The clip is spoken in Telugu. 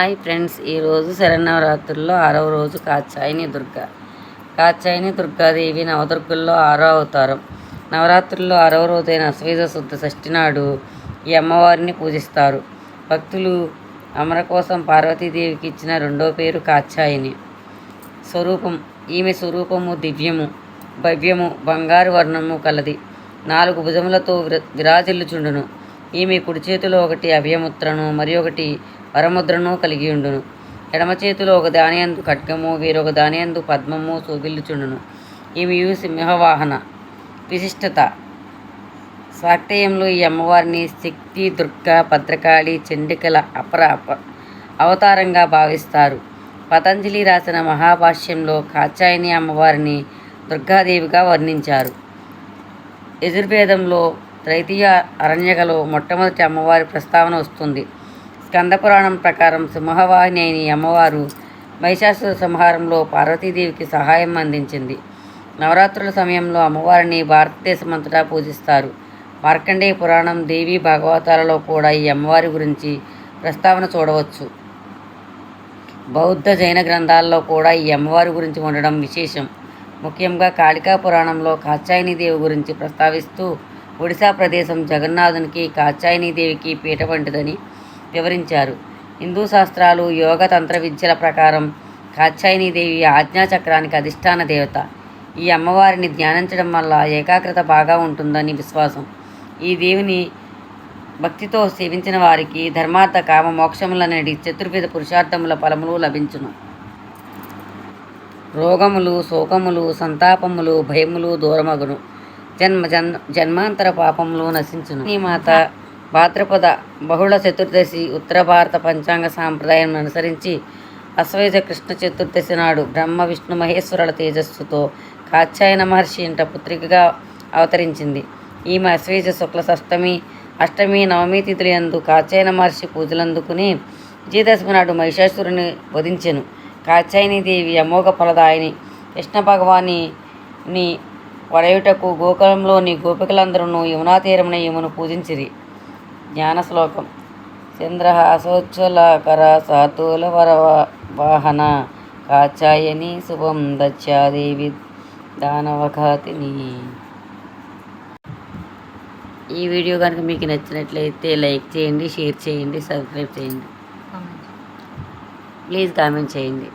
హాయ్ ఫ్రెండ్స్ ఈరోజు శరణవరాత్రుల్లో ఆరవ రోజు కాచాయిని దుర్గ. కాచాయిని దుర్గాదేవి నవదుర్గుల్లో ఆరో అవతారం. నవరాత్రుల్లో ఆరవ రోజైన అశ్వేజ శుద్ధ షష్ఠి నాడు ఈ అమ్మవారిని పూజిస్తారు. భక్తులు అమర కోసం పార్వతీదేవికి ఇచ్చిన రెండో పేరు కాచాయిని స్వరూపం ఈమె స్వరూపము దివ్యము భవ్యము బంగారు వర్ణము కలది. నాలుగు భుజములతో విరాజిల్లుచుండును. ఈమె కుడి చేతిలో ఒకటి అభయముద్రను మరి ఒకటి వరముద్రను కలిగి ఉండును. ఎడమ చేతిలో ఒక దానియందు ఖడ్గము వేరొక దానియందు పద్మము సోగిల్లుచుండును. ఈమెయు సింహవాహన. విశిష్టత. స్వాక్తేయంలో ఈ అమ్మవారిని శక్తి దుర్గ భద్రకాళి చండికల అపర అప అవతారంగా భావిస్తారు. పతంజలి రాసిన మహాభాష్యంలో కాచాయిని అమ్మవారిని దుర్గాదేవిగా వర్ణించారు. యజుర్వేదంలో త్రైతీయ అరణ్యకలో మొట్టమొదటి అమ్మవారి ప్రస్తావన వస్తుంది. స్కంద పురాణం ప్రకారం సింహవాహిని అయిన అమ్మవారు మహిషాసుర సంహారంలో పార్వతీదేవికి సహాయం అందించింది. నవరాత్రుల సమయంలో అమ్మవారిని భారతదేశమంతటా పూజిస్తారు. మార్కండేయ పురాణం దేవి భాగవతాలలో కూడా ఈ అమ్మవారి గురించి ప్రస్తావన చూడవచ్చు. బౌద్ధ జైన గ్రంథాల్లో కూడా ఈ అమ్మవారి గురించి ఉండడం విశేషం. ముఖ్యంగా కాళికా పురాణంలో కాచాయని దేవి గురించి ప్రస్తావిస్తూ ఒడిశా ప్రదేశం జగన్నాథునికి కాచాయనీదేవికి దేవికి వంటిదని వివరించారు. హిందూ శాస్త్రాలు యోగ తంత్ర విద్యల ప్రకారం కాచాయనీదేవి ఆజ్ఞాచక్రానికి అధిష్టాన దేవత. ఈ అమ్మవారిని ధ్యానించడం వల్ల ఏకాగ్రత బాగా ఉంటుందని విశ్వాసం. ఈ దేవిని భక్తితో సేవించిన వారికి ధర్మార్థ కామ మోక్షములనేటి చతుర్విధ పురుషార్థముల ఫలములు లభించును. రోగములు శోకములు సంతాపములు భయములు దూరమగును. జన్మ జన్ జన్మాంతర పాపంలో నశించును. ఈ మాత భాద్రపద బహుళ చతుర్దశి ఉత్తర భారత పంచాంగ సాంప్రదాయం అనుసరించి అశ్వేజ కృష్ణ చతుర్దశి నాడు బ్రహ్మ విష్ణు మహేశ్వరుల తేజస్సుతో కాత్యాయన మహర్షి ఇంట పుత్రికగా అవతరించింది. ఈమె అశ్వేజ శుక్ల షష్టమి అష్టమి నవమి తిథులందు కాత్యాయన మహర్షి పూజలందుకుని విజయదశమి నాడు మహిషాసురుని వధించెను. కాత్యాయని దేవి అమోఘ ఫలదాయిని కృష్ణ భగవాని వరయుటకు గోకులంలోని గోపికలందరూ యమునా తీరమున యమును పూజించిరి. జ్ఞాన శ్లోకం చంద్రహాసోజ్వలకర సాతుల వర వాహన కాచాయని శుభం దచ్చాదేవి దానవఘాతిని ఈ వీడియో కనుక మీకు నచ్చినట్లయితే లైక్ చేయండి షేర్ చేయండి సబ్స్క్రైబ్ చేయండి. ప్లీజ్ కామెంట్ చేయండి.